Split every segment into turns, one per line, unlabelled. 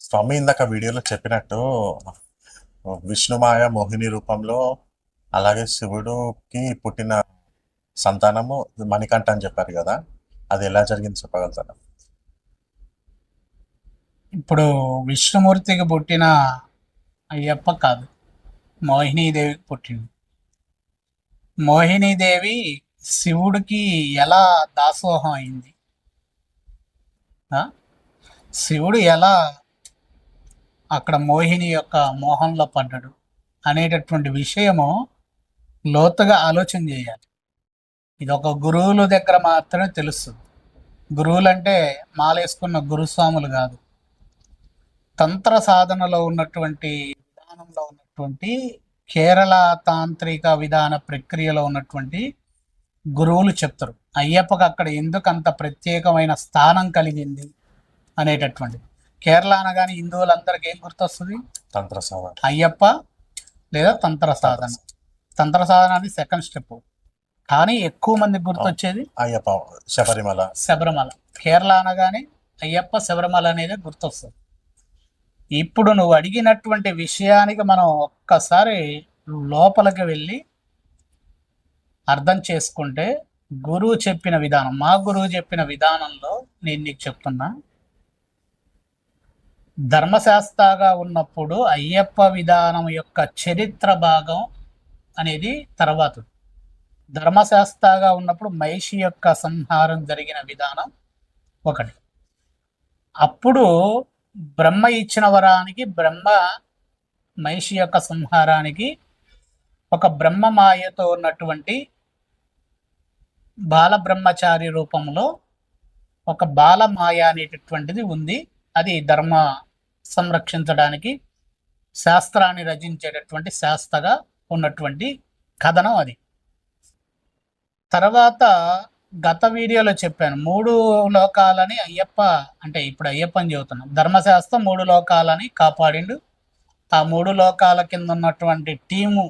స్వామి ఇందాక వీడియోలో చెప్పినట్టు విష్ణుమాయ మోహిని రూపంలో అలాగే శివుడుకి పుట్టిన సంతానము మణికంఠ అని చెప్పారు కదా. అది ఎలా జరిగింది చెప్పగలుగుతాను
ఇప్పుడు విష్ణుమూర్తికి పుట్టిన అయ్యప్ప కాదు మోహినీదేవికి పుట్టింది మోహినీదేవి శివుడికి ఎలా దాసోహం అయింది? శివుడు ఎలా అక్కడ మోహిని యొక్క మోహంలో పడ్డాడు అనేటటువంటి విషయము లోతుగా ఆలోచన చేయాలి. ఇది ఒక గురువుల దగ్గర మాత్రమే తెలుస్తుంది. గురువులంటే మాలేసుకున్న గురుస్వాములు కాదు. తంత్ర సాధనలో ఉన్నటువంటి విధానంలో ఉన్నటువంటి కేరళ తాంత్రిక విధాన ప్రక్రియలో ఉన్నటువంటి గురువులు చెప్తారు. అయ్యప్పకు అక్కడ ఎందుకు అంత ప్రత్యేకమైన స్థానం కలిగింది అనేటటువంటిది. కేరళ అనగానే హిందువులందరికీ ఏం గుర్తొస్తుంది?
తంత్ర సాధన
అయ్యప్ప లేదా తంత్ర సాధన తంత్ర సాధన అది సెకండ్ స్టెప్ కానీ ఎక్కువ మందికి గుర్తొచ్చేది?
అయ్యప్ప శబరిమల.
శబరిమల. కేరళ అనగానే అయ్యప్ప శబరిమల అనేది గుర్తొస్తుంది. ఇప్పుడు నువ్వు అడిగినటువంటి విషయానికి మనం ఒక్కసారి లోపలికి వెళ్ళి అర్థం చేసుకుంటే గురువు చెప్పిన విధానం మా గురువు చెప్పిన విధానంలో నేను నీకు చెప్తున్నా. ధర్మశాస్త్రగా ఉన్నప్పుడు అయ్యప్ప విధానం యొక్క చరిత్ర భాగం అనేది తర్వాత ధర్మశాస్త్రగా ఉన్నప్పుడు మహిషి యొక్క సంహారం జరిగిన విధానం ఒకటి. అప్పుడు బ్రహ్మ ఇచ్చిన వరానికి బ్రహ్మ మహిషి యొక్క సంహారానికి ఒక బ్రహ్మ మాయతో ఉన్నటువంటి బాలబ్రహ్మచారి రూపంలో ఒక బాల మాయ అనేటటువంటిది ఉంది. అది ధర్మ సంరక్షించడానికి శాస్త్రాన్ని రచించేటటువంటి శాస్త్రగా ఉన్నటువంటి కథనం అది. తర్వాత గత వీడియోలో చెప్పాను మూడు లోకాలని అయ్యప్ప అంటే ఇప్పుడు అయ్యప్పని చెబుతున్నాం. ధర్మశాస్త్రం మూడు లోకాలని కాపాడిండు. ఆ మూడు లోకాల కింద ఉన్నటువంటి టీము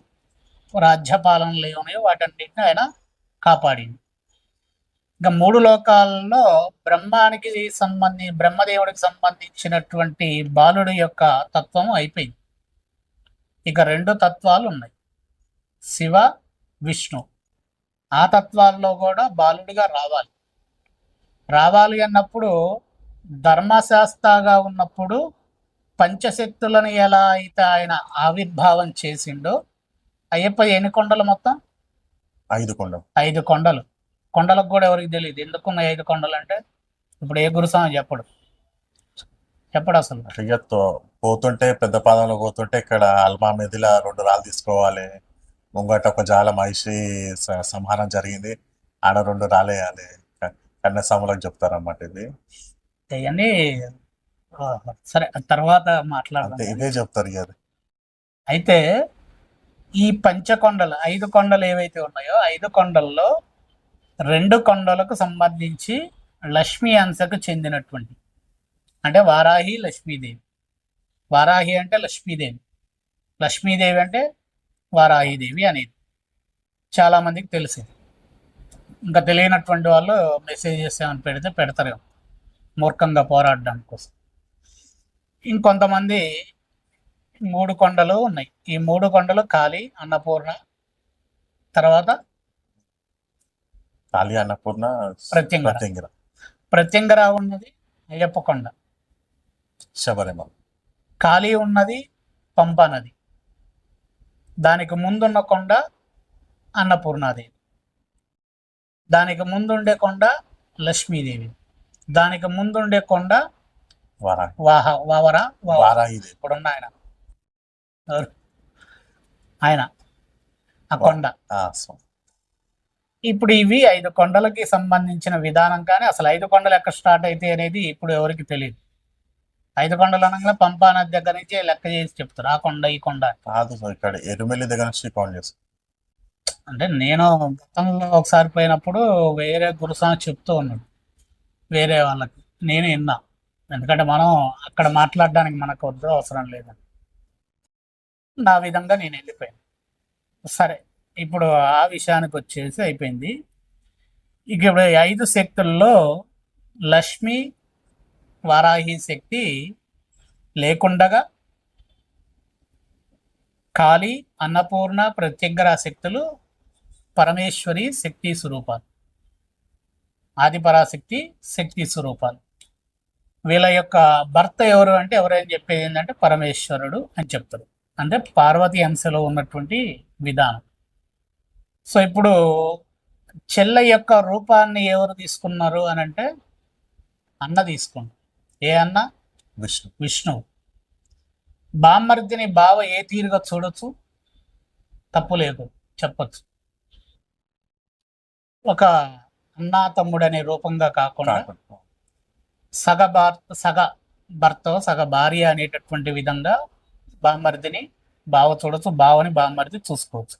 రాజ్యపాలనలు ఏమన్నాయో వాటన్నిటిని ఆయన కాపాడిండు. ఇంకా మూడు లోకాల్లో బ్రహ్మానికి సంబంధి బ్రహ్మదేవుడికి సంబంధించినటువంటి బాలుడి యొక్క తత్వం అయిపోయింది. ఇక రెండు తత్వాలు ఉన్నాయి. శివ విష్ణు. ఆ తత్వాల్లో కూడా బాలుడిగా రావాలి. రావాలి అన్నప్పుడు ధర్మశాస్త్రగా ఉన్నప్పుడు పంచశక్తులను ఎలా అయితే ఆయన ఆవిర్భావం చేసిండో అయ్యప్ప ఎన్ని కొండలు మొత్తం?
ఐదు కొండం
ఐదు కొండలు. కొండలకు కూడా ఎవరికి తెలియదు ఎందుకున్న ఐదు కొండలు అంటే ఇప్పుడు ఏ గురుస్వామి చెప్పడు. చెప్పడు అసలు.
పోతుంటే పెద్ద పాదంలో పోతుంటే ఇక్కడ అల్మా మెదిలా రెండు రాళ్ళు తీసుకోవాలి. ముంగట ఒక జాల మహిషి సంహారం జరిగింది. ఆడ రెండు రాలేయాలి కన్యాస్వాములకు చెప్తారన్నమాట ఇది.
అవన్నీ సరే తర్వాత మాట్లాడదాం.
ఇదే చెప్తారు ఇక అది.
అయితే ఈ పంచకొండలు ఐదు కొండలు ఏవైతే ఉన్నాయో ఐదు కొండల్లో రెండు కొండలకు సంబంధించి లక్ష్మీ అంశకు చెందినటువంటి అంటే వారాహి లక్ష్మీదేవి. వారాహి అంటే లక్ష్మీదేవి. లక్ష్మీదేవి అంటే వారాహిదేవి అనేది. చాలామందికి తెలిసింది ఇంకా తెలియనటువంటి వాళ్ళు మెసేజెస్ ఏమైనా పెడితే పెడతారు. మూర్ఖంగా పోరాడడానికి కోసం. ఇంకొంతమంది మూడు కొండలు ఉన్నాయి. ఈ మూడు కొండలు కాళీ అన్నపూర్ణ తర్వాత
కాళీ అన్నపూర్ణ
ప్రత్యంగర
ప్రత్యంగిర
ప్రత్యంగర ఉన్నది అయ్యప్ప కొండ
శబరిమల.
కాళీ ఉన్నది పంపా నది. దానికి ముందున్న కొండ అన్నపూర్ణాదేవి. దానికి ముందుండే కొండ లక్ష్మీదేవి. దానికి ముందుండే కొండ వాహ వావర వావ-
వారాహిదేవి.
ఇప్పుడున్న ఆయన? ఆయన. ఆ కొండ. ఇప్పుడు ఇవి ఐదు కొండలకి సంబంధించిన విధానం కానీ అసలు ఐదు కొండలు ఎక్కడ స్టార్ట్ అయితే అనేది ఇప్పుడు ఎవరికి తెలియదు. ఐదు కొండలు అనగా పంపా నది దగ్గర నుంచి లెక్క చేసి చెప్తారు. ఆ కొండ ఈ కొండ.
కాదు సో ఇక్కడ ఎరుమెల్లి దగ్గర నుంచి కౌంట్ చేస్తాం
అంటే నేను గతంలో ఒకసారి పోయినప్పుడు వేరే గురుస్వామి చెప్తూ ఉన్నాడు. వేరే వాళ్ళకి. నేను విన్నా. ఎందుకంటే మనం అక్కడ మాట్లాడడానికి మనకు వద్దు అవసరం లేదని నా విధంగా నేను వెళ్ళిపోయాను. సరే. ఇప్పుడు ఆ విషయానికి వచ్చేసి అయిపోయింది. ఇక ఇప్పుడు ఐదు శక్తుల్లో లక్ష్మి వారాహి శక్తి లేకుండగా కాళీ అన్నపూర్ణ ప్రత్యగ్ర శక్తులు పరమేశ్వరి శక్తి స్వరూపాలు. ఆదిపరాశక్తి శక్తి స్వరూపాలు. వీళ్ళ యొక్క భర్త ఎవరు అంటే ఎవరైనా చెప్పేది ఏంటంటే పరమేశ్వరుడు అని చెప్తారు. అంటే పార్వతి అంశలో ఉన్నటువంటి విధానం. సో ఇప్పుడు చెల్ల యొక్క రూపాన్ని ఎవరు తీసుకున్నారు అని అంటే అన్న తీసుకున్నారు ఏ అన్న?
విష్ణు.
విష్ణువు బామ్మర్దిని బావ ఏ తీరుగా చూడొచ్చు? తప్పు లేదు. చెప్పొచ్చు. ఒక అన్నా తమ్ముడు అనే రూపంగా కాకుండా
కాకుండా.
సగ భర్త సగ భర్త సగ భార్య అనేటటువంటి విధంగా బామ్మర్దిని బావ చూడొచ్చు. బావని బామ్మర్ది చూసుకోవచ్చు.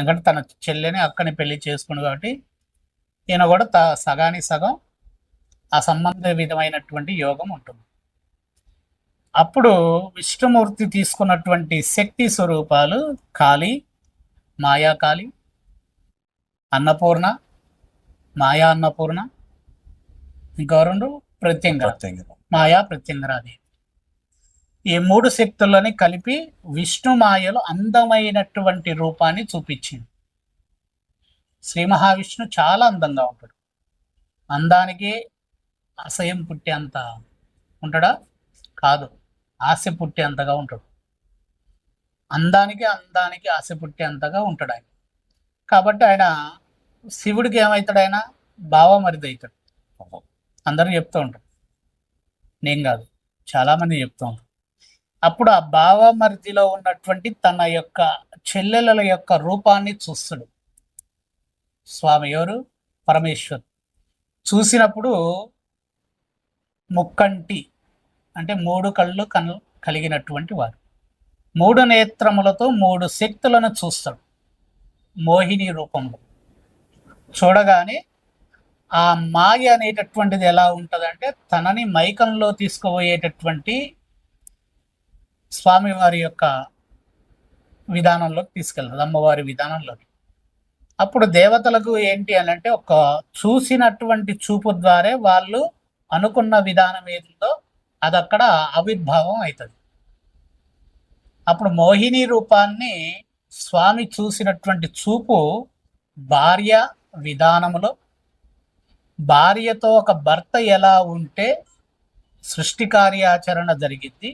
ఎందుకంటే తన చెల్లెని అక్కని పెళ్ళి చేసుకుని కాబట్టి ఈయన కూడా త సగానికి సగం ఆ సంబంధ విధమైనటువంటి యోగం ఉంటుంది. అప్పుడు విష్ణుమూర్తి తీసుకున్నటువంటి శక్తి స్వరూపాలు కాళీ మాయాకాళి అన్నపూర్ణ మాయా అన్నపూర్ణ ఇంకా రెండు ప్రత్యంగ
ప్రత్యంగిరం.
మాయా ప్రత్యంగరాది. ఈ మూడు శక్తులని కలిపి విష్ణు మాయలో అందమైనటువంటి రూపాన్ని చూపించింది. శ్రీ మహావిష్ణు చాలా అందంగా ఉంటాడు. అందానికి అసహ్యం పుట్టేంత ఉంటాడా? కాదు. ఆశ పుట్టేంతగా ఉంటాడు. అందానికి అందానికి ఆశ పుట్టేంతగా ఉంటాడు ఆయన. కాబట్టి ఆయన శివుడికి ఏమవుతాడు ఆయన? భావమరిది అవుతాడు అందరూ చెప్తూ ఉంటారు. నేను కాదు. చాలా మంది చెప్తూ ఉంటారు. అప్పుడు ఆ భావమరిదిలో ఉన్నటువంటి తన యొక్క చెల్లెల యొక్క రూపాన్ని చూస్తాడు. స్వామి ఎవరు? పరమేశ్వర్. చూసినప్పుడు ముక్కంటి అంటే మూడు కళ్ళు కను కలిగినటువంటి వారు మూడు నేత్రములతో మూడు శక్తులను చూస్తాడు. మోహిని రూపంలో. చూడగానే ఆ మాయ అనేటటువంటిది ఎలా ఉంటుందంటే తనని మైకంలో తీసుకుపోయేటటువంటి స్వామివారి యొక్క విధానంలోకి తీసుకెళ్తుంది అమ్మవారి విధానంలోకి. అప్పుడు దేవతలకు ఏంటి అని అంటే ఒక చూసినటువంటి చూపు ద్వారా వాళ్ళు అనుకున్న విధానం ఏదో అది అక్కడ ఆవిర్భావం అవుతుంది అప్పుడు మోహిని రూపాన్ని స్వామి చూసినటువంటి చూపు భార్య విధానములో భార్యతో ఒక భర్త ఎలా ఉంటే సృష్టి కార్యాచరణ జరిగింది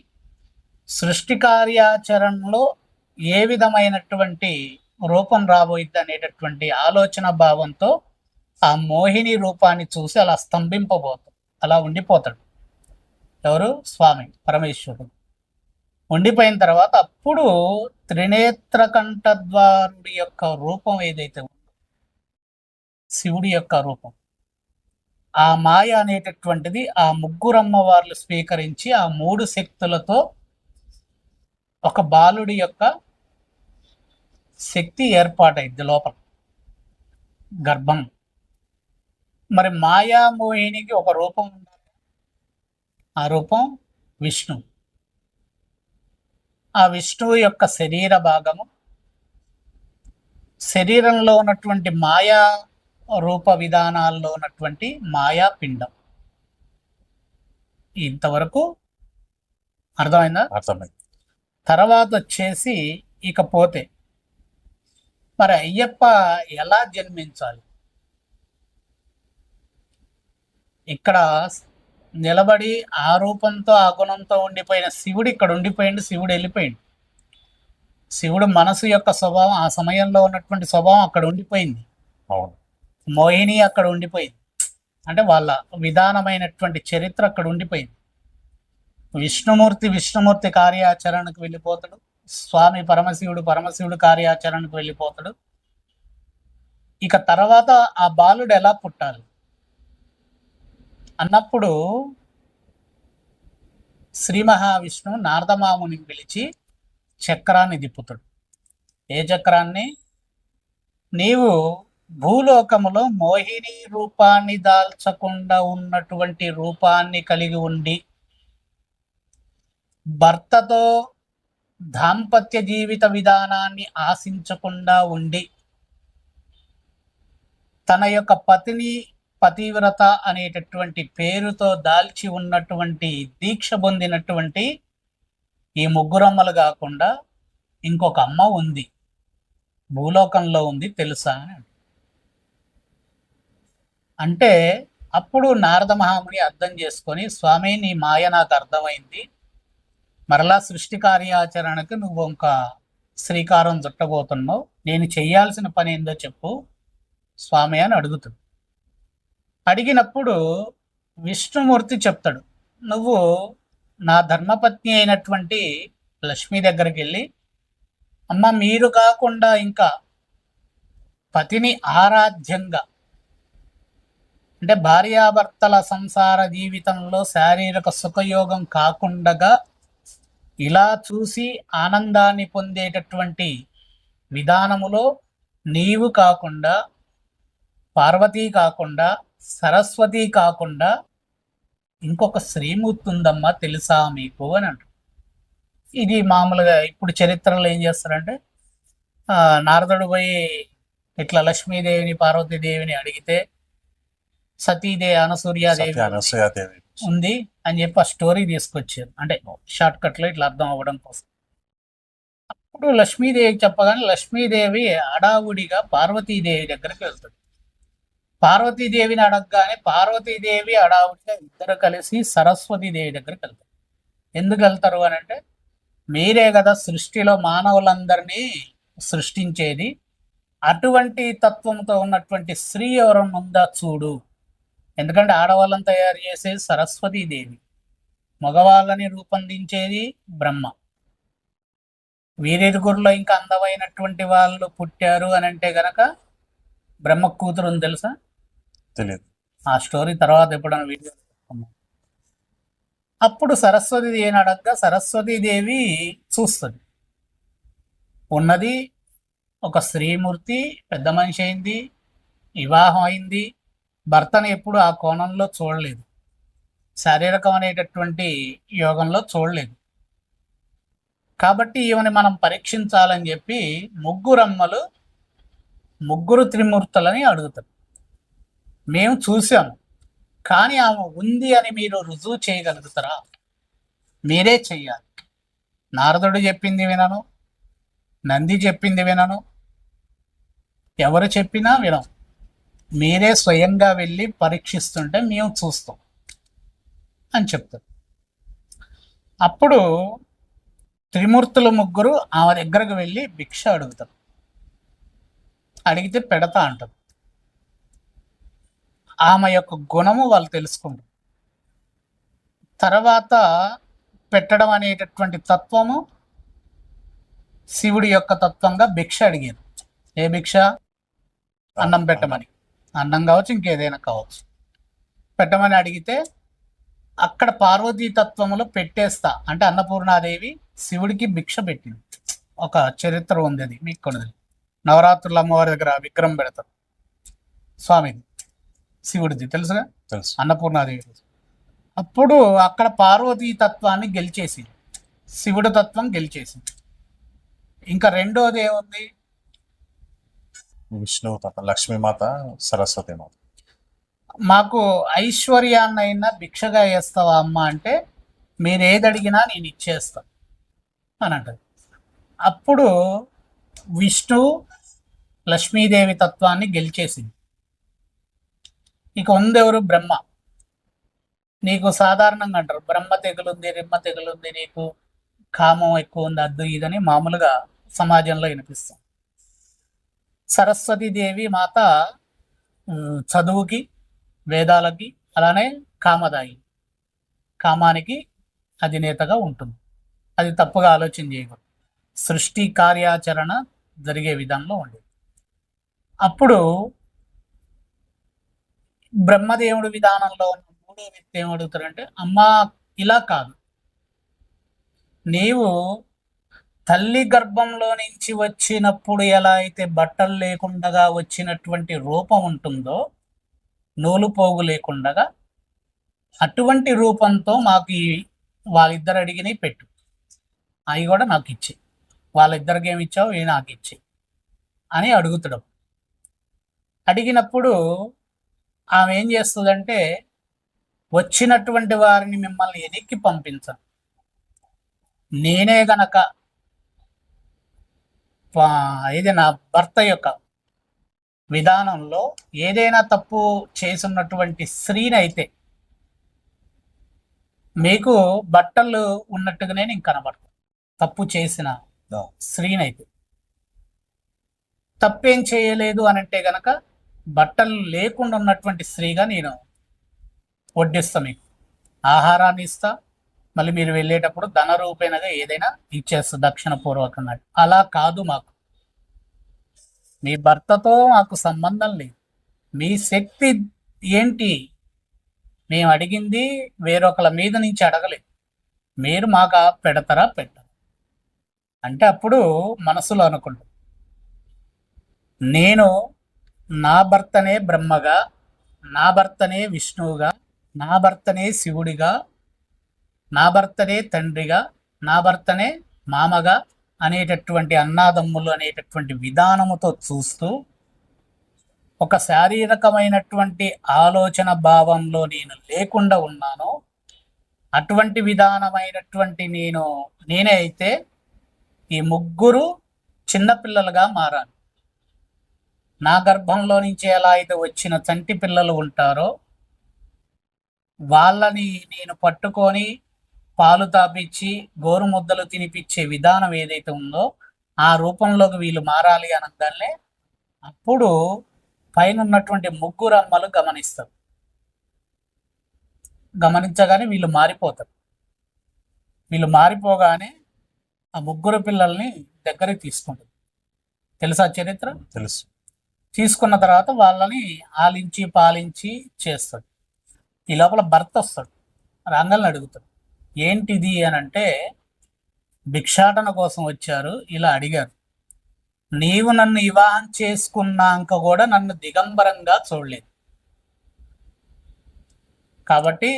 సృష్టి కార్యాచరణలో ఏ విధమైనటువంటి రూపం రాబోయిద్ది అనేటటువంటి ఆలోచన భావంతో ఆ మోహిని రూపాన్ని చూసి అలా స్తంభింపబోతాడు అలా ఉండిపోతాడు. ఎవరు? స్వామి పరమేశ్వరుడు. ఉండిపోయిన తర్వాత అప్పుడు త్రినేత్ర కంఠద్వారుడి యొక్క రూపం ఏదైతే ఉందో శివుడి యొక్క రూపం. ఆ మాయ అనేటటువంటిది ఆ ముగ్గురమ్మ అమ్మవార్లు స్వీకరించి ఆ మూడు శక్తులతో ఒక బాలుడి యొక్క శక్తి ఏర్పాటైద్ది లోపల. గర్భం. మరి మాయామోహినికి ఒక రూపం ఉండాలి. ఆ రూపం విష్ణు. ఆ విష్ణువు యొక్క శరీర భాగము శరీరంలో ఉన్నటువంటి మాయా రూప విధానాల్లో ఉన్నటువంటి మాయా పిండం ఇంతవరకు అర్థమైందా?
అర్థమైంది.
తర్వాత వచ్చేసి ఇకపోతే మరి అయ్యప్ప ఎలా జన్మించాలి? ఇక్కడ నిలబడి ఆ రూపంతో ఆ గుణంతో ఉండిపోయిన శివుడు ఇక్కడ ఉండిపోయిండు శివుడు వెళ్ళిపోయిండు. శివుడు మనసు యొక్క స్వభావం ఆ సమయంలో ఉన్నటువంటి స్వభావం అక్కడ ఉండిపోయింది.
అవును.
మోహిని అక్కడ ఉండిపోయింది. అంటే వాళ్ళ విధానమైనటువంటి చరిత్ర అక్కడ ఉండిపోయింది. విష్ణుమూర్తి విష్ణుమూర్తి కార్యాచరణకు వెళ్ళిపోతాడు. స్వామి పరమశివుడు పరమశివుడు కార్యాచరణకు వెళ్ళిపోతాడు. ఇక తర్వాత ఆ బాలుడు ఎలా పుట్టాలి? అన్నప్పుడు శ్రీ మహావిష్ణు నారదమాముని పిలిచి చక్రాన్ని దిప్పుతాడు ఏ చక్రాన్ని? నీవు భూలోకములో మోహిని రూపాన్ని దాల్చకుండా ఉన్నటువంటి రూపాన్ని కలిగి ఉండి భర్తతో దాంపత్య జీవిత విధానాన్ని ఆశించకుండా ఉండి తన యొక్క పతిని పతివ్రత అనేటటువంటి పేరుతో దాల్చి ఉన్నటువంటి దీక్ష పొందినటువంటి ఈ ముగ్గురమ్మలు కాకుండా ఇంకొక అమ్మ ఉంది. భూలోకంలో ఉంది తెలుసా అని అంటే అప్పుడు నారద మహాముని అర్థం చేసుకొని స్వామి నీ మాయ నాకు అర్థమైంది. మరలా సృష్టి కార్యాచరణకు నువ్వు ఒక శ్రీకారం చుట్టబోతున్నావు. నేను చేయాల్సిన పని ఏందో చెప్పు. స్వామి అని అడుగుతుంది. అడిగినప్పుడు విష్ణుమూర్తి చెప్తాడు. నువ్వు నా ధర్మపత్ని అయినటువంటి లక్ష్మి దగ్గరికి వెళ్ళి అమ్మ మీరు కాకుండా ఇంకా పతిని ఆరాధ్యంగా అంటే భార్యాభర్తల సంసార జీవితంలో శారీరక సుఖయోగం కాకుండా ఇలా చూసి ఆనందాన్ని పొందేటటువంటి విధానములో నీవు కాకుండా పార్వతీ కాకుండా సరస్వతి కాకుండా ఇంకొక శ్రీమూర్తి ఉందమ్మా తెలుసా మీకు అని అంటారు. ఇది మామూలుగా ఇప్పుడు చరిత్రలో ఏం చేస్తారంటే నారదుడు పోయి ఇట్లా లక్ష్మీదేవిని పార్వతీదేవిని అడిగితే సతీదేవి అనసూర్యాదేవి
అనసూయాదేవి.
ఉంది అని చెప్పి ఆ స్టోరీ తీసుకొచ్చారు. అంటే షార్ట్ కట్లో ఇట్లా అర్థం అవ్వడం కోసం. అప్పుడు లక్ష్మీదేవి చెప్పగానే లక్ష్మీదేవి అడావుడిగా పార్వతీదేవి దగ్గరికి వెళ్తుంది. పార్వతీదేవిని అడగగానే పార్వతీదేవి అడావుడిగా ఇద్దరు కలిసి సరస్వతీదేవి దగ్గరికి వెళ్తారు. ఎందుకు వెళ్తారు అని అంటే మీరే కదా సృష్టిలో మానవులందరినీ సృష్టించేది. అటువంటి తత్వంతో ఉన్నటువంటి స్త్రీ ఎవరన్నా ఉందా చూడు. ఎందుకంటే ఆడవాళ్ళని తయారు చేసేది సరస్వతీదేవి మగవాళ్ళని రూపొందించేది బ్రహ్మ. వీరిరుగురులో ఇంకా అందమైనటువంటి వాళ్ళు పుట్టారు అని అంటే గనక బ్రహ్మ కూతురు ఉంది తెలుసా?
తెలియదు.
ఆ స్టోరీ తర్వాత ఎప్పుడైనా వీడియో. అప్పుడు సరస్వతి దేవిని అడగగా సరస్వతీదేవి చూస్తుంది. ఉన్నది ఒక స్త్రీమూర్తి పెద్ద మనిషి అయింది వివాహం అయింది భర్తను ఎప్పుడు ఆ కోణంలో చూడలేదు. శారీరకం అనేటటువంటి యోగంలో చూడలేదు. కాబట్టి ఈమెని మనం పరీక్షించాలని చెప్పి ముగ్గురమ్మలు ముగ్గురు త్రిమూర్తులని అడుగుతారు. మేము చూసాము కానీ ఆమె ఉంది అని మీరు రుజువు చేయగలుగుతారా? మీరే చెయ్యాలి. నారదుడు చెప్పింది వినను. నంది చెప్పింది వినను. ఎవరు చెప్పినా వినం మీరే స్వయంగా వెళ్ళి పరీక్షిస్తుంటే మేము చూస్తాం అని చెప్తారు. అప్పుడు త్రిమూర్తులు ముగ్గురు ఆమె దగ్గరకు వెళ్ళి భిక్ష అడుగుతారు. అడిగితే పెడతా అంటారు. ఆమె యొక్క గుణము వాళ్ళు తెలుసుకుంటారు. తర్వాత పెట్టడం అనేటటువంటి తత్వము శివుడి యొక్క తత్వంగా భిక్ష అడిగారు. ఏ భిక్ష? అన్నం పెట్టమని. అన్నం కావచ్చు ఇంకేదైనా కావచ్చు. పెట్టమని అడిగితే అక్కడ పార్వతీ తత్వములో పెట్టేస్తా. అంటే అన్నపూర్ణాదేవి శివుడికి భిక్ష పెట్టింది. ఒక చరిత్ర ఉంది అది మీకు తెలుసు. నవరాత్రుల అమ్మవారి దగ్గర విగ్రహం పెడతారు. స్వామిది శివుడిది తెలుసుగా?
తెలుసు.
అన్నపూర్ణాదేవి అప్పుడు అక్కడ పార్వతీ తత్వాన్ని గెలిచేసింది. శివుడి తత్వం గెలిచేసింది. ఇంకా రెండోది ఏముంది?
విష్ణు తప్ప లక్ష్మీమాత సరస్వతి మాత.
మాకు ఐశ్వర్యాన్నైనా భిక్షగా వేస్తావా అమ్మ అంటే మీరు ఏది అడిగినా నేను ఇచ్చేస్తా అని అంటది. అప్పుడు విష్ణు లక్ష్మీదేవి తత్వాన్ని గెలిచేసింది. ఇక ఉందెవరు? బ్రహ్మ. నీకు సాధారణంగా అంటారు బ్రహ్మ తెగులుంది రిమ్మ తెగులుంది నీకు కామం ఎక్కువ ఉంది అద్దు ఇదని మామూలుగా సమాజంలో వినిపిస్తాం. సరస్వతీదేవి మాత చదువుకి వేదాలకి అలానే కామదాయి. కామానికి అధినేతగా ఉంటుంది. అది తప్పుగా ఆలోచన చేయకూడదు. సృష్టి కార్యాచరణ జరిగే విధంలో ఉండేది. అప్పుడు బ్రహ్మదేవుడి విధానంలో ఉన్న మూడో వ్యక్తి ఏమడుగుతారంటే అమ్మా ఇలా కాదు. నీవు తల్లి గర్భంలో నుంచి వచ్చినప్పుడు ఎలా అయితే బట్టలు లేకుండా వచ్చినటువంటి రూపం ఉంటుందో నూలు పోగు లేకుండా అటువంటి రూపంతో మాకు వాళ్ళిద్దరు అడిగినవి పెట్టు. అవి కూడా నాకు ఇచ్చి. వాళ్ళిద్దరికి ఏమి ఇచ్చావు? ఏ నాకు ఇచ్చి అని అడుగుతాడు. అడిగినప్పుడు ఆమె ఏం చేస్తుందంటే వచ్చినటువంటి వారిని మిమ్మల్ని వెనక్కి పంపించను. నేనే గనక ఇది నా భర్త యొక్క విధానంలో ఏదైనా తప్పు చేసున్నటువంటి స్త్రీని అయితే మీకు బట్టలు ఉన్నట్టుగానే నేను కనబడతాను. తప్పు చేసిన
ఆ,
స్త్రీని అయితే తప్పేం చేయలేదు అని అంటే గనక బట్టలు లేకుండా ఉన్నటువంటి స్త్రీగా నేను వడ్డిస్తా మీకు. ఆహారాన్ని ఇస్తా మళ్ళీ మీరు వెళ్ళేటప్పుడు ధన రూపేణగా ఏదైనా ఇచ్చేస్తారు దక్షిణ పూర్వకంగా అలా కాదు మాకు. మీ భర్తతో మాకు సంబంధం లేదు. మీ శక్తి ఏంటి? మేము అడిగింది వేరొకళ్ళ మీద నుంచి అడగలేదు. మీరు మాకు పెడతారా పెట్టరు? అంటే అప్పుడు మనసులో అనుకుంటు. నేను నా భర్తనే బ్రహ్మగా నా భర్తనే విష్ణువుగా నా భర్తనే శివుడిగా నా భర్తనే తండ్రిగా నా భర్తనే మామగా అనేటటువంటి అన్నాదమ్ములు అనేటటువంటి విధానముతో చూస్తూ ఒక శారీరకమైనటువంటి ఆలోచన భావంలో నేను లేకుండా ఉన్నాను అటువంటి విధానమైనటువంటి నేను నేనే అయితే ఈ ముగ్గురు చిన్నపిల్లలుగా మారాను నా గర్భంలో నుంచి ఎలా అయితే వచ్చిన చంటి పిల్లలు ఉంటారో వాళ్ళని నేను పట్టుకొని పాలు తాపిచ్చి గోరు ముద్దలు తినిపించే విధానం ఏదైతే ఉందో ఆ రూపంలోకి వీళ్ళు మారాలి అనగానే అప్పుడు పైన ఉన్నటువంటి ముగ్గురు అమ్మలు గమనిస్తారు. గమనించగానే వీళ్ళు మారిపోతారు. వీళ్ళు మారిపోగానే ఆ ముగ్గురు పిల్లల్ని దగ్గరికి తీసుకుంటుంది తెలుసా చరిత్ర?
తెలుసు.
తీసుకున్న తర్వాత వాళ్ళని ఆలించి పాలించి చేస్తాడు. ఈ లోపల భర్త వస్తాడు. రంగల్ని అడుగుతాడు. ఏంటిది అని అంటే భిక్షాటన కోసం వచ్చారు ఇలా అడిగారు. నీవు నన్ను వివాహం చేసుకున్నాక కూడా నన్ను దిగంబరంగా చూడలేదు. కాబట్టి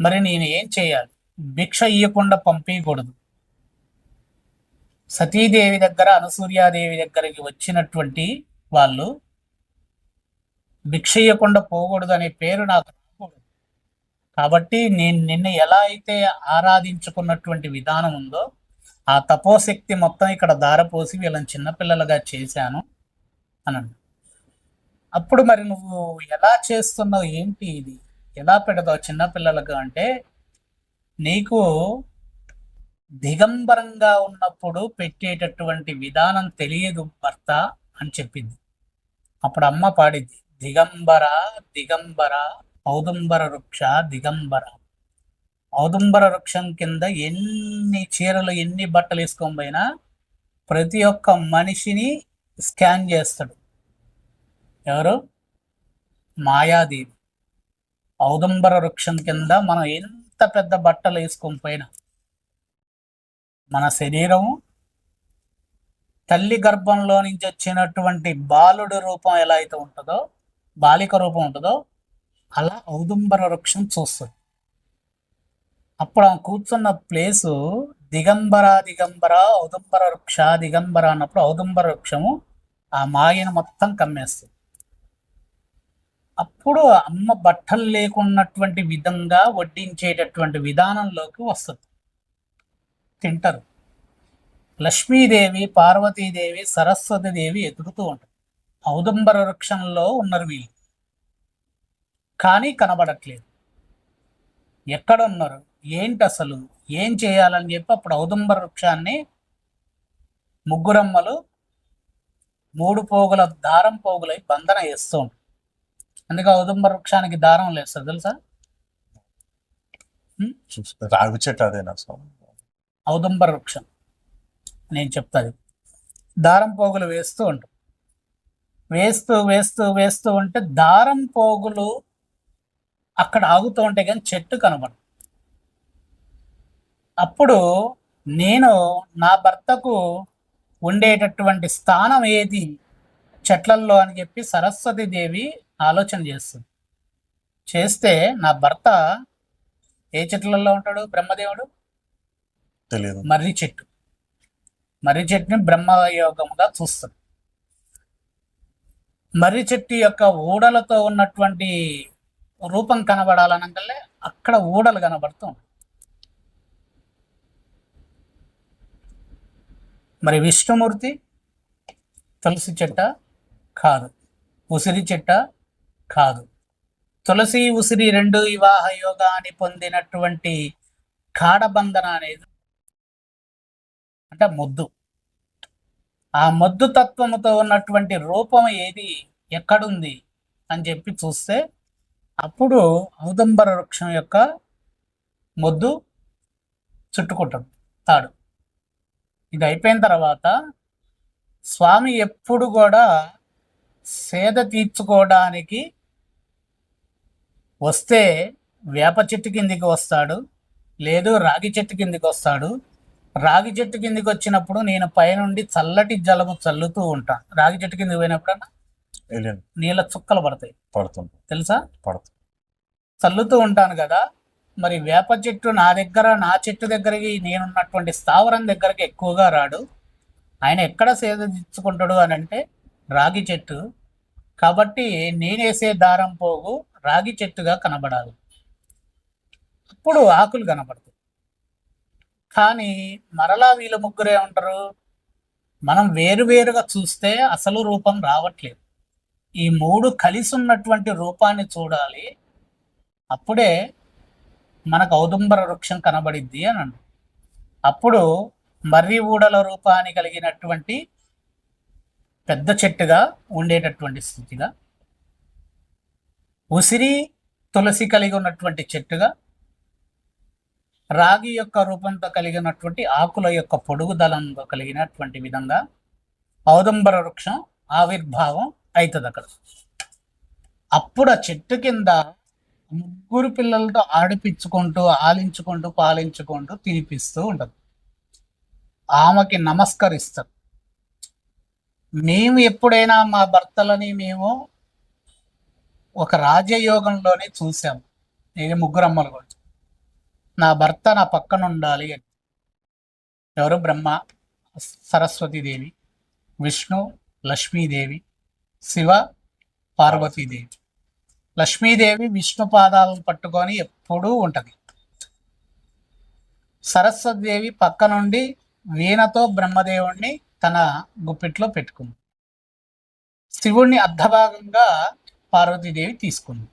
మరి నేను ఏం చేయాలి? భిక్ష ఇవ్వకుండా పంపించకూడదు సతీదేవి దగ్గర అనసూర్యాదేవి దగ్గరికి వచ్చినటువంటి వాళ్ళు భిక్ష ఇవ్వకుండా పోకూడదు అనే పేరు నాకు కాబట్టి నేను నిన్ను ఎలా అయితే ఆరాధించుకున్నటువంటి విధానం ఉందో ఆ తపోశక్తి మొత్తం ఇక్కడ దారపోసి వీళ్ళని చిన్నపిల్లలుగా చేశాను అనండి. అప్పుడు మరి నువ్వు ఎలా చేస్తున్నావు? ఏంటి ఇది? ఎలా పెడతావు చిన్నపిల్లలకు అంటే నీకు దిగంబరంగా ఉన్నప్పుడు పెట్టేటటువంటి విధానం తెలియదు భర్త అని చెప్పింది. అప్పుడు అమ్మ పాడింది దిగంబర దిగంబర ఔదుంబర వృక్ష దిగంబర. ఔదుంబర వృక్షం కింద ఎన్ని చీరలు ఎన్ని బట్టలు వేసుకొని పోయినా ప్రతి ఒక్క మనిషిని స్కాన్ చేస్తాడు. ఎవరు? మాయాదేవి. ఔదుంబర వృక్షం కింద మనం ఎంత పెద్ద బట్టలు వేసుకొని పోయినా మన శరీరం తల్లి గర్భంలో నుంచి వచ్చినటువంటి బాలుడి రూపం ఎలా అయితే ఉంటుందో బాలిక రూపం ఉంటుందో అలా ఔదుంబర వృక్షం చూస్తుంది అప్పుడు ఆమె కూర్చున్న ప్లేసు దిగంబర దిగంబర ఔదుంబర వృక్ష దిగంబర అన్నప్పుడు ఔదుంబర వృక్షము ఆ మాయను మొత్తం కమ్మేస్తుంది అప్పుడు అమ్మ బట్టలు లేకున్నటువంటి విధంగా వడ్డించేటటువంటి విధానంలోకి వస్తుంది తింటారు. లక్ష్మీదేవి పార్వతీదేవి సరస్వతీదేవి ఎదురుతూ ఉంటారు. ఔదంబర వృక్షంలో ఉన్నారు వీళ్ళు. కానీ కనబడట్లేదు. ఎక్కడ ఉన్నారు ఏంటి అసలు? ఏం చేయాలని చెప్పి అప్పుడు ఔదంబర వృక్షాన్ని ముగ్గురమ్మలు మూడు పోగుల దారం పోగులై బంధన వేస్తూ ఉంటారు అందుకే ఔదంబర వృక్షానికి దారం లేదు తెలుసా?
చూసి రావి చెట్టు అదేనా స్వామి
ఔదంబర వృక్షం. నేను చెప్తాది దారం పోగులు వేస్తూ ఉంటాం వేస్తూ వేస్తూ వేస్తూ ఉంటే దారం పోగులు అక్కడ ఆగుతూ ఉంటే కానీ చెట్టు కనబడదు. అప్పుడు నేను నా భర్తకు ఉండేటటువంటి స్థానం ఏది? చెట్లల్లో అని చెప్పి సరస్వతి దేవి ఆలోచన చేస్తుంది. చేస్తే నా భర్త ఏ చెట్లలో ఉంటాడు? బ్రహ్మదేవుడు?
తెలియదు
మర్రి చెట్టు. మర్రి చెట్టుని బ్రహ్మయోగముగా చూస్తుంది. మర్రి చెట్టు యొక్క ఊడలతో ఉన్నటువంటి రూపం కనబడాలనగలే అక్కడ ఊడలు కనబడుతూ ఉంటాయి. మరి విష్ణుమూర్తి తులసి చెట్ట కాదు. ఉసిరి చెట్ట కాదు. తులసి ఉసిరి రెండు వివాహ యోగాన్ని పొందినటువంటి కాడబంధన అనేది అంటే మొద్దు. ఆ మొద్దు తత్వముతో ఉన్నటువంటి రూపం ఏది? ఎక్కడుంది? అని చెప్పి చూస్తే అప్పుడు ఔదంబర వృక్షం యొక్క మొద్దు చుట్టుకుంటాడు తాడు. ఇది అయిపోయిన తర్వాత స్వామి ఎప్పుడు కూడా సేద తీర్చుకోవడానికి వస్తే వేప చెట్టు కిందికి వస్తాడు లేదు రాగి చెట్టు కిందికి వస్తాడు. రాగి చెట్టు కిందికి వచ్చినప్పుడు నేను పైనుండి చల్లటి జలము చల్లుతూ ఉంటాను రాగి చెట్టు కిందికి పోయినప్పుడు
ఎలియన్
నీళ్ళ చుక్కలు పడతాయి.
పడుతుంది
తెలుసా?
పడుతుంది
చల్లుతూ ఉంటాను కదా మరి వేప చెట్టు నా దగ్గర నా చెట్టు దగ్గరికి నేనున్నటువంటి స్థావరం దగ్గరికి ఎక్కువగా రాడు. ఆయన ఎక్కడ సేద తీర్చుకుంటాడు అని అంటే రాగి చెట్టు. కాబట్టి నేనేసే దారం పోగు రాగి చెట్టుగా కనబడాలి. అప్పుడు ఆకులు కనబడతాయి కానీ మరలా వీళ్ళ ముగ్గురే ఉంటారు మనం వేరువేరుగా చూస్తే అసలు రూపం రావట్లేదు. ఈ మూడు కలిసి ఉన్నటువంటి రూపాన్ని చూడాలి. అప్పుడే మనకు ఔదుంబర వృక్షం కనబడిద్ది అని అన్నాడు అప్పుడు మర్రి ఊడల రూపాన్ని కలిగినటువంటి పెద్ద చెట్టుగా ఉండేటటువంటి స్థితిగా ఉసిరి తులసి కలిగి ఉన్నటువంటి చెట్టుగా రాగి యొక్క రూపంతో కలిగినటువంటి ఆకుల యొక్క పొడుగుదలంతో కలిగినటువంటి విధంగా ఔదంబర వృక్షం ఆవిర్భావం అవుతుంది అక్కడ అప్పుడు ఆ చెట్టు కింద ముగ్గురు పిల్లలతో ఆడిపించుకుంటూ ఆలించుకుంటూ పాలించుకుంటూ తినిపిస్తూ ఉంటుంది. ఆమెకి నమస్కరిస్తారు. మేము ఎప్పుడైనా మా భర్తలని మేము ఒక రాజయోగంలోనే చూసాము. నేను ముగ్గురు అమ్మలు కూడా. నా భర్త నా పక్కన ఉండాలి అని. ఎవరు? బ్రహ్మ సరస్వతీదేవి విష్ణు లక్ష్మీదేవి శివ పార్వతీదేవి. లక్ష్మీదేవి విష్ణు పాదాలను పట్టుకొని ఎప్పుడూ ఉంటది. సరస్వతీదేవి పక్క నుండి వీణతో బ్రహ్మదేవుణ్ణి తన గుప్పిట్లో పెట్టుకుంది. శివుణ్ణి అర్ధభాగంగా పార్వతీదేవి తీసుకుంది.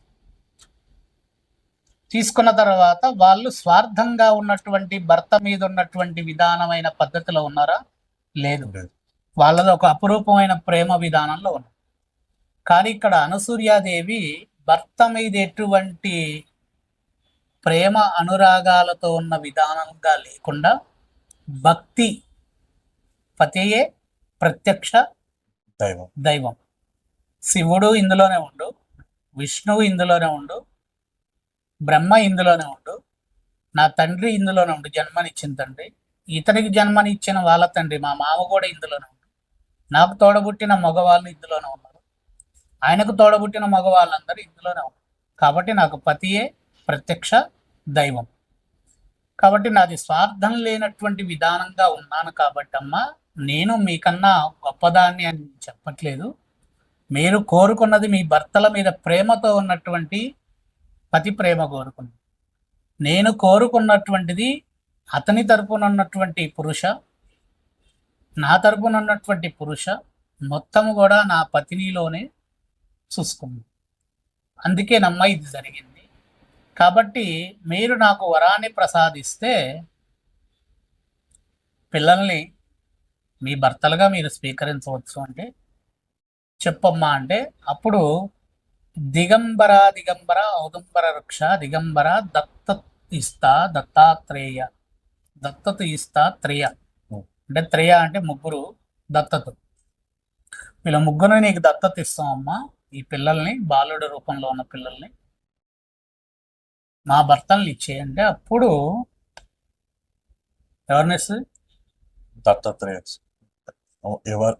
తీసుకున్న తర్వాత వాళ్ళు స్వార్థంగా ఉన్నటువంటి భర్త మీద ఉన్నటువంటి విధానమైన పద్ధతిలో ఉన్నారా? లేదు.
లేదు.
వాళ్ళది ఒక అపురూపమైన ప్రేమ విధానంలో ఉన్నారు కానీ ఇక్కడ అనసూర్యాదేవి భర్త మీద ఎటువంటి ప్రేమ అనురాగాలతో ఉన్న విధానంగా లేకుండా భక్తి పతియే ప్రత్యక్ష
దైవం.
దైవం. శివుడు ఇందులోనే ఉండు విష్ణువు ఇందులోనే ఉండు బ్రహ్మ ఇందులోనే ఉండు నా తండ్రి ఇందులోనే ఉండు జన్మనిచ్చిన తండ్రి ఇతనికి జన్మనిచ్చిన వాళ్ళ తండ్రి మా మామ కూడా ఇందులోనే ఉండు నాకు తోడబుట్టిన మగవాళ్ళు ఇందులోనే ఉన్నారు. ఆయనకు తోడబుట్టిన మగవాళ్ళందరూ ఇందులోనే ఉన్నారు. కాబట్టి నాకు పతియే ప్రత్యక్ష దైవం. కాబట్టి నాది స్వార్థం లేనటువంటి విధానంగా ఉన్నాను కాబట్టి అమ్మా నేను మీకన్నా గొప్పదాన్ని అని చెప్పట్లేదు. మీరు కోరుకున్నది మీ భర్తల మీద ప్రేమతో ఉన్నటువంటి పతి ప్రేమ కోరుకున్నది. నేను కోరుకున్నటువంటిది అతని తరపున ఉన్నటువంటి పురుష నా తరపున ఉన్నటువంటి పురుష మొత్తం కూడా నా పతినిలోనే చూసుకుంది. అందుకే నమ్మ ఇది జరిగింది. కాబట్టి మీరు నాకు వరాన్ని ప్రసాదిస్తే పిల్లల్ని మీ భర్తలుగా మీరు స్వీకరించవచ్చు అంటే చెప్పమ్మా అంటే అప్పుడు దిగంబర దిగంబర ఔదంబర వృక్ష దిగంబర దత్త ఇస్తా దత్తాత్రేయ. దత్తత ఇస్తా త్రేయ. అంటే త్రేయ అంటే ముగ్గురు దత్తత. వీళ్ళ ముగ్గురు నీకు దత్తత ఇస్తామమ్మా ఈ పిల్లల్ని బాలుడి రూపంలో ఉన్న పిల్లల్ని మా భర్తల్ని ఇచ్చేయండి. అప్పుడు ఎవరిని ఇస్తుంది?
దత్తాత్రేయ ఎవరు?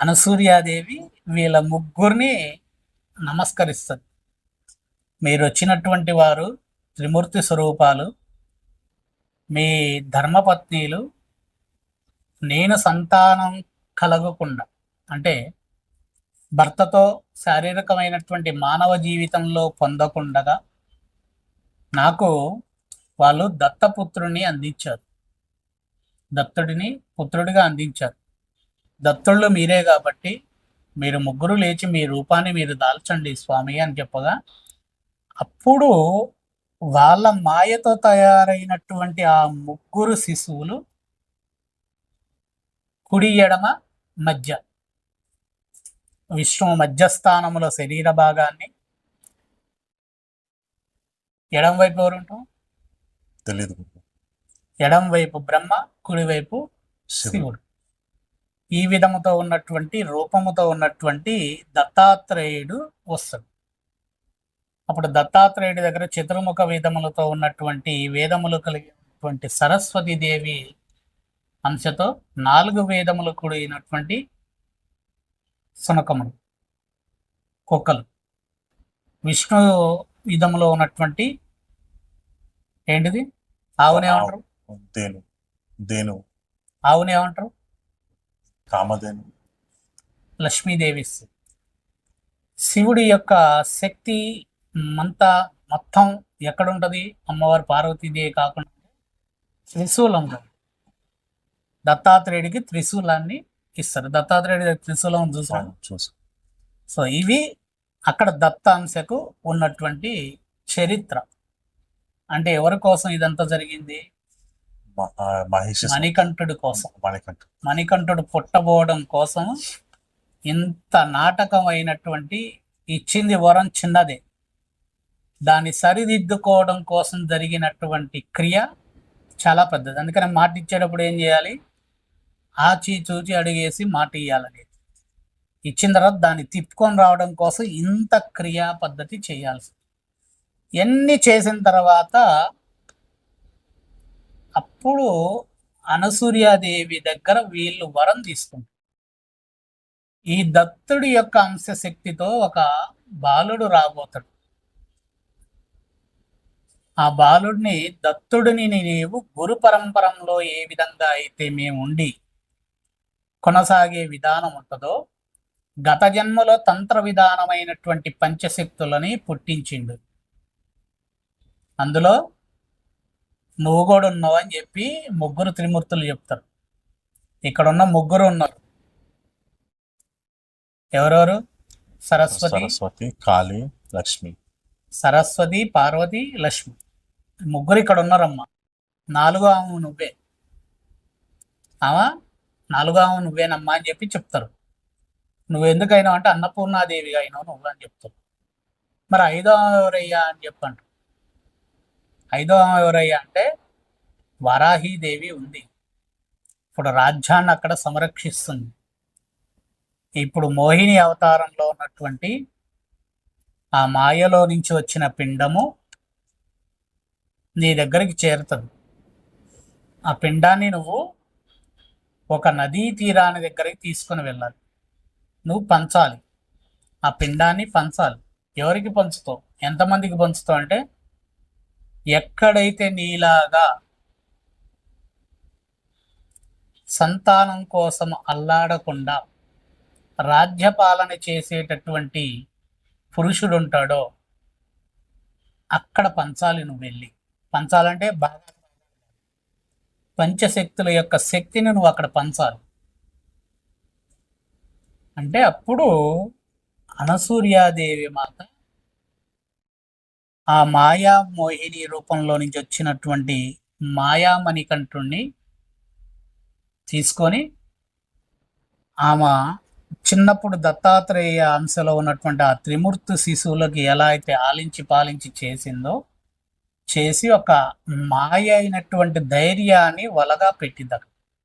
అనసూర్యాదేవి వీళ్ళ ముగ్గురిని నమస్కరిస్తుంది. మీరు వచ్చినటువంటి వారు త్రిమూర్తి స్వరూపాలు మీ ధర్మపత్నీలు నేను సంతానం కలగకుండా అంటే భర్తతో శారీరకమైనటువంటి మానవ జీవితంలో పొందకుండగా నాకు వాళ్ళు దత్తపుత్రుడిని అందించారు. దత్తుడిని పుత్రుడిగా అందించారు. దత్తుళ్ళు మీరే కాబట్టి మీరు ముగ్గురు లేచి మీ రూపాన్ని మీరు దాల్చండి స్వామి అని చెప్పగా అప్పుడు వాళ్ళ మాయతో తయారైనటువంటి ఆ ముగ్గురు శిశువులు కుడి ఎడమ మధ్య విష్ణువు మధ్యస్థానములో శరీర భాగాన్ని. ఎడం వైపు ఎవరు ఉంటాం
తెలియదు
ఎడం వైపు బ్రహ్మ కుడివైపు
శివుడు.
ఈ విధముతో ఉన్నటువంటి రూపముతో ఉన్నటువంటి దత్తాత్రేయుడు వస్తాడు. అప్పుడు దత్తాత్రేయుడి దగ్గర చతుర్ముఖ వేదములతో ఉన్నటువంటి వేదములు కలిగినటువంటి సరస్వతి దేవి అంశతో నాలుగు వేదములు కూడినటువంటి సునకములు కుక్కలు విష్ణు విధములో ఉన్నటువంటి ఏంటిది? ఆవుని ఏమంటారు?
దేను. దేను.
ఆవుని ఏమంటారు?
కామధేను.
లక్ష్మీదేవి శివుడి యొక్క శక్తి అంతా మొత్తం ఎక్కడ ఉంటది అమ్మవారి పార్వతీదేవి కాకుండా త్రిశూలంలో. దత్తాత్రేయుడికి త్రిశూలాన్ని ఇస్తారు. దత్తాత్రేయుడి త్రిశూలం చూసాం
చూసు.
సో ఇవి అక్కడ దత్త అంశకు ఉన్నటువంటి చరిత్ర. అంటే ఎవరి కోసం ఇదంతా జరిగింది? మణికంఠుడి కోసం.
మణికంఠ.
మణికంఠుడు పుట్టబోవడం కోసం ఇంత నాటకమైనటువంటి ఇచ్చింది వరం చిన్నదే. దాన్ని సరిదిద్దుకోవడం కోసం జరిగినటువంటి క్రియ చాలా పెద్దది. అందుకని మాట ఇచ్చేటప్పుడు ఏం చేయాలి? ఆచి చూచి అడిగేసి మాట ఇయ్యాలని. ఇచ్చిన తర్వాత దాన్ని తిప్పుకొని రావడం కోసం ఇంత క్రియా పద్ధతి చేయాల్సి ఎన్ని చేసిన తర్వాత అప్పుడు అనసూర్యాదేవి దగ్గర వీళ్ళు వరం తీసుకుంటారు. ఈ దత్తుడి యొక్క అంశశక్తితో ఒక బాలుడు రాబోతాడు. ఆ బాలుడిని దత్తుడిని నీవు గురు పరంపరంలో ఏ విధంగా అయితే మేము ఉండి కొనసాగే విధానం ఉంటుందో గత జన్మలో తంత్ర విధానమైనటువంటి పంచశక్తులని పుట్టించిండు. అందులో నువ్వు కూడా ఉన్నావు అని చెప్పి ముగ్గురు త్రిమూర్తులు చెప్తారు. ఇక్కడ ఉన్న ముగ్గురు ఉన్నారు. ఎవరెవరు? సరస్వతి
సరస్వతి కాళీ లక్ష్మి.
సరస్వతి పార్వతి లక్ష్మి. ముగ్గురు ఇక్కడ ఉన్నారమ్మా. నాలుగో ఆమె నువ్వే. ఆమె? నాలుగో నువ్వేనమ్మా అని చెప్పి చెప్తారు. నువ్వు ఎందుకైనా అంటే అన్నపూర్ణాదేవి అయినావు నువ్వు అని చెప్తారు. మరి ఐదో ఎవరయ్యా అని చెప్పండి. ఐదో ఎవరయ్యా అంటే వరాహీదేవి ఉంది. ఇప్పుడు రాజ్యాన్ని అక్కడ సంరక్షిస్తుంది. ఇప్పుడు మోహిని అవతారంలో ఉన్నటువంటి ఆ మాయలో నుంచి వచ్చిన పిండము నీ దగ్గరికి చేరుతుంది. ఆ పిండాన్ని నువ్వు ఒక నదీ తీరాన్ని దగ్గరికి తీసుకొని వెళ్ళాలి. నువ్వు పంచాలి. ఆ పిండాన్ని పంచాలి. ఎవరికి పంచుతావు? ఎంతమందికి పంచుతావు అంటే ఎక్కడైతే నీలాగా సంతానం కోసం అల్లాడకుండా రాజ్యపాలన చేసేటటువంటి పురుషుడు ఉంటాడో అక్కడ పంచాలి నువ్వు వెళ్ళి. పంచాలంటే బాగా పంచశక్తుల యొక్క శక్తిని నువ్వు అక్కడ పంచాలి. అంటే అప్పుడు అనసూర్యాదేవి మాత ఆ మాయా మోహిని రూపంలో నుంచి వచ్చినటువంటి మాయామణికంఠుణ్ణి తీసుకొని ఆమె చిన్నప్పుడు దత్తాత్రేయ అంశలో ఉన్నటువంటి ఆ త్రిమూర్తి శిశువులకి ఎలా అయితే ఆలించి పాలించి చేసిందో చేసి ఒక మాయ అయినటువంటి ధైర్యాన్ని వలగా పెట్టింది అక్కడ